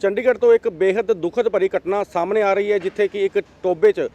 ਚੰਡੀਗੜ੍ਹ ਤੋਂ ਇੱਕ ਬੇहद ਦੁਖਦ ਭਰੀ ਘਟਨਾ ਸਾਹਮਣੇ ਆ ਰਹੀ ਹੈ, ਜਿੱਥੇ ਕਿ ਇੱਕ ਟੋਬੇ 'ਚ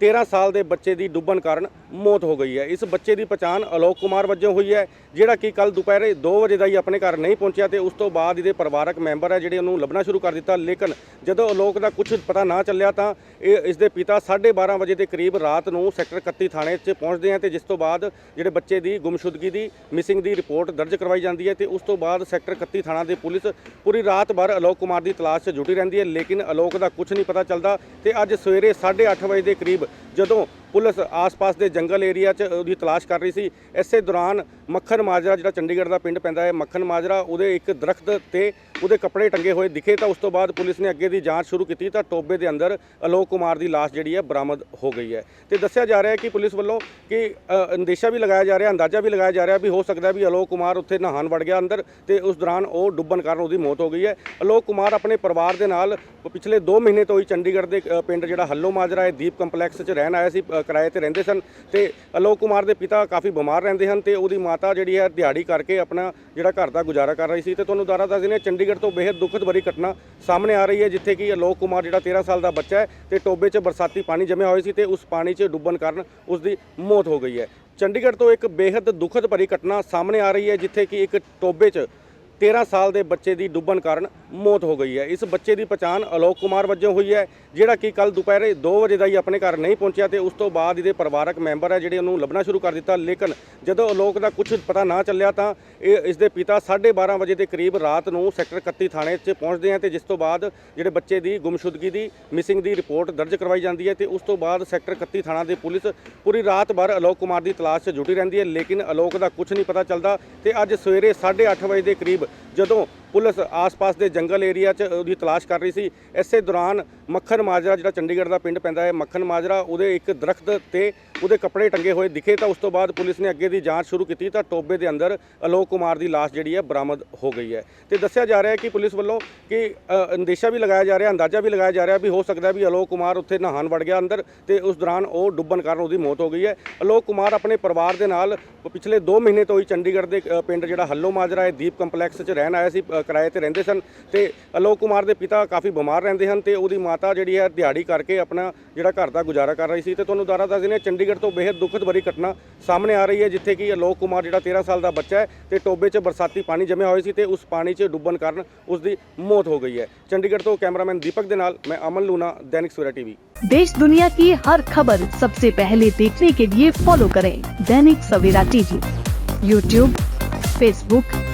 13 ਸਾਲ ਦੇ ਬੱਚੇ ਦੀ ਡੁੱਬਣ ਕਾਰਨ ਮੌਤ ਹੋ ਗਈ ਹੈ। ਇਸ ਬੱਚੇ ਦੀ ਪਛਾਣ ਅਲੋਕ ਕੁਮਾਰ ਵਜੋਂ ਹੋਈ ਹੈ, ਜਿਹੜਾ ਕਿ ਕੱਲ ਦੁਪਹਿਰੇ 2 ਵਜੇ ਦਾ ਹੀ ਆਪਣੇ ਘਰ ਨਹੀਂ ਪਹੁੰਚਿਆ ਤੇ ਉਸ ਤੋਂ ਬਾਅਦ ਇਹਦੇ ਪਰਿਵਾਰਕ ਮੈਂਬਰ ਹੈ ਜਿਹੜੇ ਉਹਨੂੰ ਲੱਭਣਾ ਸ਼ੁਰੂ ਕਰ ਦਿੱਤਾ। ਲੇਕਿਨ ਜਦੋਂ ਅਲੋਕ ਦਾ ਕੁਝ ਪਤਾ ਨਾ ਚੱਲਿਆ ਤਾਂ ਇਹ ਇਸ ਦੇ ਪਿਤਾ 12:30 ਵਜੇ ਦੇ ਕਰੀਬ ਰਾਤ ਨੂੰ ਸੈਕਟਰ 31 ਥਾਣੇ 'ਚ ਪਹੁੰਚਦੇ ਆ ਤੇ ਜਿਸ ਤੋਂ ਬਾਅਦ ਜਿਹੜੇ ਬੱਚੇ ਦੀ ਗੁੰਮਸ਼ੁਦਗੀ ਦੀ ਮਿਸਿੰਗ ਦੀ ਰਿਪੋਰਟ ਦਰਜ ਕਰਵਾਈ ਜਾਂਦੀ ਹੈ ਤੇ ਉਸ ਤੋਂ ਬਾਅਦ ਸੈਕਟਰ 31 ਥਾਣਾ ਦੇ ਪੁਲਿਸ ਪੂਰੀ ਰਾਤ ਭਰ ਅਲੋਕ ਕੁਮਾਰ ਦੀ ਤਲਾਸ਼ 'ਚ ਜੁਟੀ ਰਹਿੰਦੀ ਹੈ। ਲੇਕਿਨ ਅਲੋਕ ਦਾ ਕੁਝ ਨਹੀਂ ਪਤਾ ਚੱਲਦਾ ਤੇ ਅੱਜ ਸਵੇਰੇ 8:30 ਵਜੇ ਦੇ ਕਰੀਬ but ਜਦੋਂ ਪੁਲਿਸ ਆਸ-ਪਾਸ ਦੇ ਜੰਗਲ ਏਰੀਆ 'ਚ ਉਹਦੀ ਤਲਾਸ਼ ਕਰ ਰਹੀ ਸੀ, ਇਸੇ ਦੌਰਾਨ ਮੱਖਣ ਮਾਜਰਾ, ਜਿਹੜਾ ਚੰਡੀਗੜ੍ਹ ਦਾ ਪਿੰਡ ਪੈਂਦਾ ਹੈ, ਮੱਖਣ ਮਾਜਰਾ, ਉਹਦੇ ਇੱਕ ਦਰਖਤ ਤੇ ਉਹਦੇ ਕੱਪੜੇ ਟੰਗੇ ਹੋਏ ਦਿਖੇ ਤਾਂ ਉਸ ਤੋਂ ਬਾਅਦ ਪੁਲਿਸ ਨੇ ਅੱਗੇ ਦੀ ਜਾਂਚ ਸ਼ੁਰੂ ਕੀਤੀ ਤਾਂ ਟੋਬੇ ਦੇ ਅੰਦਰ ਅਲੋਕ ਕੁਮਾਰ ਦੀ ਲਾਸ਼ ਜਿਹੜੀ ਹੈ ਬਰਾਮਦ ਹੋ ਗਈ ਹੈ। ਤੇ ਦੱਸਿਆ ਜਾ ਰਿਹਾ ਹੈ ਕਿ ਪੁਲਿਸ ਵੱਲੋਂ ਕਿ ਅੰਦੇਸ਼ਾ ਵੀ ਲਗਾਇਆ ਜਾ ਰਿਹਾ, ਅੰਦਾਜ਼ਾ ਵੀ ਲਗਾਇਆ ਜਾ ਰਿਹਾ ਵੀ ਹੋ ਸਕਦਾ ਵੀ ਅਲੋਕ ਕੁਮਾਰ ਉੱਥੇ ਨਹਾਉਣ ਵੜ ਗਿਆ ਅੰਦਰ ਤੇ ਉਸ ਦੌਰਾਨ ਉਹ ਡੁੱਬਣ ਕਾਰਨ ਉਹਦੀ ਮੌਤ ਹੋ ਗਈ ਹੈ। ਅਲੋਕ ਕੁਮਾਰ ਆਪਣੇ ਪਰਿਵਾਰ ਦੇ ਨਾਲ ਪਿਛਲੇ 2 ਮਹੀਨੇ ਤੋਂ ਹੀ ਚੰਡੀਗੜ੍ਹ ਦੇ ਪਿੰਡ ਜਿਹੜਾ ਹੱਲੋ ਮਾਜਰਾ ਹੈ, ਦੀਪ ਕੰਪਲੈਕਸ 'ਚ ਰਹਿਣ ਆਇਆ ਸੀ ਕਿਰਾਏ ਤੇ ਰਹਿੰਦੇ ਸਨ ਤੇ ਅਲੋਕ ਕੁਮਾਰ ਦੇ ਪਿਤਾ ਕਾਫੀ ਬਿਮਾਰ ਰਹਿੰਦੇ ਹਨ ਤੇ ਉਹਦੀ ਮਾਤਾ ਜਿਹੜੀ ਹੈ ਦਿਹਾੜੀ ਕਰਕੇ ਆਪਣਾ ਜਿਹੜਾ ਘਰ ਦਾ ਗੁਜ਼ਾਰਾ ਕਰ ਰਹੀ ਸੀ ਤੇ ਤੁਹਾਨੂੰ ਦੁਆਰਾ ਦੱਸ ਦਿੰਦੇ ਚੰਡੀਗੜ੍ਹ ਤੋਂ ਬੇहद ਦੁਖਦ ਭਰੀ ਘਟਨਾ ਸਾਹਮਣੇ ਆ ਰਹੀ ਹੈ, ਜਿੱਥੇ ਕਿ ਅਲੋਕ ਕੁਮਾਰ ਜਿਹੜਾ 13 ਸਾਲ ਦਾ ਬੱਚਾ ਹੈ ਤੇ ਟੋਬੇ 'ਚ ਬਰਸਾਤੀ ਪਾਣੀ ਜਮਿਆ ਹੋਇਆ ਸੀ ਤੇ ਉਸ ਪਾਣੀ 'ਚ ਡੁੱਬਣ ਕਾਰਨ ਉਸ ਦੀ ਮੌਤ ਹੋ ਗਈ ਹੈ। ਚੰਡੀਗੜ੍ਹ ਤੋਂ ਇੱਕ ਬੇहद ਦੁਖਦ ਭਰੀ ਘਟਨਾ ਸਾਹਮਣੇ ਆ ਰਹੀ ਹੈ, ਜਿੱਥੇ ਕਿ ਇੱਕ ਟੋਬੇ 'ਚ 13 ਸਾਲ ਦੇ ਬੱਚੇ ਦੀ ਡੁੱਬਣ ਕਾਰਨ ਮੌਤ ਹੋ ਗਈ ਹੈ। ਇਸ ਬੱਚੇ ਦੀ ਪਛਾਣ ਅਲੋਕ ਕੁਮਾਰ ਵਜੋਂ ਹੋਈ ਹੈ, ਜਿਹੜਾ ਕਿ ਕੱਲ ਦੁਪਹਿਰੇ 2 ਵਜੇ ਦਾ ਹੀ ਆਪਣੇ ਘਰ ਨਹੀਂ ਪਹੁੰਚਿਆ ਤੇ ਉਸ ਤੋਂ ਬਾਅਦ ਇਹਦੇ ਪਰਿਵਾਰਕ ਮੈਂਬਰ ਹੈ ਜਿਹੜੇ ਉਹਨੂੰ ਲੱਭਣਾ ਸ਼ੁਰੂ ਕਰ ਦਿੱਤਾ। ਲੇਕਿਨ ਜਦੋਂ ਅਲੋਕ ਦਾ ਕੁਝ ਪਤਾ ਨਾ ਚੱਲਿਆ ਤਾਂ ਇਹ ਇਸ ਦੇ ਪਿਤਾ 12:30 ਵਜੇ ਦੇ ਕਰੀਬ ਰਾਤ ਨੂੰ ਸੈਕਟਰ 31 ਥਾਣੇ 'ਚ ਪਹੁੰਚਦੇ ਆ ਤੇ ਜਿਸ ਤੋਂ ਬਾਅਦ ਜਿਹੜੇ ਬੱਚੇ ਦੀ ਗੁੰਮਸ਼ੁਦਗੀ ਦੀ ਮਿਸਿੰਗ ਦੀ ਰਿਪੋਰਟ ਦਰਜ ਕਰਵਾਈ ਜਾਂਦੀ ਹੈ ਤੇ ਉਸ ਤੋਂ ਬਾਅਦ ਸੈਕਟਰ 31 ਥਾਣਾ ਦੇ ਪੁਲਿਸ ਪੂਰੀ ਰਾਤ ਭਰ ਅਲੋਕ ਕੁਮਾਰ ਦੀ ਤਲਾਸ਼ 'ਚ ਜੁਟੀ ਰਹਿੰਦੀ ਹੈ। ਲੇਕਿਨ ਅਲੋਕ ਦਾ ਕੁਝ ਨਹੀਂ ਪਤਾ ਚੱਲਦਾ ਤੇ ਅੱਜ ਸਵੇਰੇ 8:30 ਵਜੇ ਦੇ ਕਰੀਬ but ਜਦੋਂ ਪੁਲਿਸ ਆਸ-ਪਾਸ ਦੇ ਜੰਗਲ ਏਰੀਆ 'ਚ ਉਹਦੀ ਤਲਾਸ਼ ਕਰ ਰਹੀ ਸੀ, ਇਸੇ ਦੌਰਾਨ ਮੱਖਣ ਮਾਜਰਾ, ਜਿਹੜਾ ਚੰਡੀਗੜ੍ਹ ਦਾ ਪਿੰਡ ਪੈਂਦਾ ਹੈ, ਮੱਖਣ ਮਾਜਰਾ, ਉਹਦੇ ਇੱਕ ਦਰਖਤ ਤੇ ਉਹਦੇ ਕੱਪੜੇ ਟੰਗੇ ਹੋਏ ਦਿਖੇ ਤਾਂ ਉਸ ਤੋਂ ਬਾਅਦ ਪੁਲਿਸ ਨੇ ਅੱਗੇ ਦੀ ਜਾਂਚ ਸ਼ੁਰੂ ਕੀਤੀ ਤਾਂ ਟੋਬੇ ਦੇ ਅੰਦਰ ਅਲੋਕ ਕੁਮਾਰ ਦੀ ਲਾਸ਼ ਜਿਹੜੀ ਹੈ ਬਰਾਮਦ ਹੋ ਗਈ ਹੈ। ਤੇ ਦੱਸਿਆ ਜਾ ਰਿਹਾ ਹੈ ਕਿ ਪੁਲਿਸ ਵੱਲੋਂ ਕਿ ਅੰਦੇਸ਼ਾ ਵੀ ਲਗਾਇਆ ਜਾ ਰਿਹਾ, ਅੰਦਾਜ਼ਾ ਵੀ ਲਗਾਇਆ ਜਾ ਰਿਹਾ ਵੀ ਹੋ ਸਕਦਾ ਵੀ ਅਲੋਕ ਕੁਮਾਰ ਉੱਥੇ ਨਹਾਉਣ ਵੜ ਗਿਆ ਅੰਦਰ ਤੇ ਉਸ ਦੌਰਾਨ ਉਹ ਡੁੱਬਣ ਕਾਰਨ ਉਹਦੀ ਮੌਤ ਹੋ ਗਈ ਹੈ। ਅਲੋਕ ਕੁਮਾਰ ਆਪਣੇ ਪਰਿਵਾਰ ਦੇ ਨਾਲ ਪਿਛਲੇ 2 ਮਹੀਨੇ ਤੋਂ ਹੀ ਚੰਡੀਗੜ੍ਹ ਦੇ ਪਿੰਡ ਜਿਹੜਾ ਹੱਲੋ ਮਾਜਰਾ ਹੈ, ਦੀਪ ਕੰਪਲੈਕਸ 'ਚ ਰਹਿਣ ਆਇਆ ਸੀ ਕਿਰਾਏ ਤੇ ਰਹਿੰਦੇ ਸਨ ਤੇ ਅਲੋਕ ਕੁਮਾਰ ਦੇ ਪਿਤਾ ਕਾਫੀ ਬਿਮਾਰ ਰਹਿੰਦੇ ਹਨ ਤੇ ਉਹਦੀ ਮਾਤਾ ਜਿਹੜੀ ਹੈ ਦਿਹਾੜੀ ਕਰਕੇ ਆਪਣਾ ਜਿਹੜਾ ਘਰ ਦਾ ਗੁਜ਼ਾਰਾ ਕਰ ਰਹੀ ਸੀ ਤੇ ਤੁਹਾਨੂੰ ਦੁਆਰਾ ਦੱਸ ਦਿੰਦੇ ਚੰਡੀਗੜ੍ਹ ਤੋਂ ਬੇहद ਦੁਖਦ ਭਰੀ ਘਟਨਾ ਸਾਹਮਣੇ ਆ ਰਹੀ ਹੈ, ਜਿੱਥੇ ਕਿ ਅਲੋਕ ਕੁਮਾਰ ਜਿਹੜਾ 13 ਸਾਲ ਦਾ ਬੱਚਾ ਹੈ ਤੇ ਟੋਬੇ 'ਚ ਬਰਸਾਤੀ ਪਾਣੀ ਜਮਿਆ ਹੋਇਆ ਸੀ ਤੇ ਉਸ ਪਾਣੀ 'ਚ ਡੁੱਬਣ ਕਾਰਨ ਉਸ ਦੀ ਮੌਤ ਹੋ ਗਈ ਹੈ। ਚੰਡੀਗੜ੍ਹ ਤੋਂ ਕੈਮਰਾਮੈਨ ਦੀਪਕ ਦੇ ਨਾਲ ਮੈਂ ਅਮਨ ਲੂਨਾ ਸਵੇਰਾ सवेरा टीवी देश दुनिया की हर खबर सबसे पहले देखने के लिए फॉलो करें Dainik Savera TV YouTube Facebook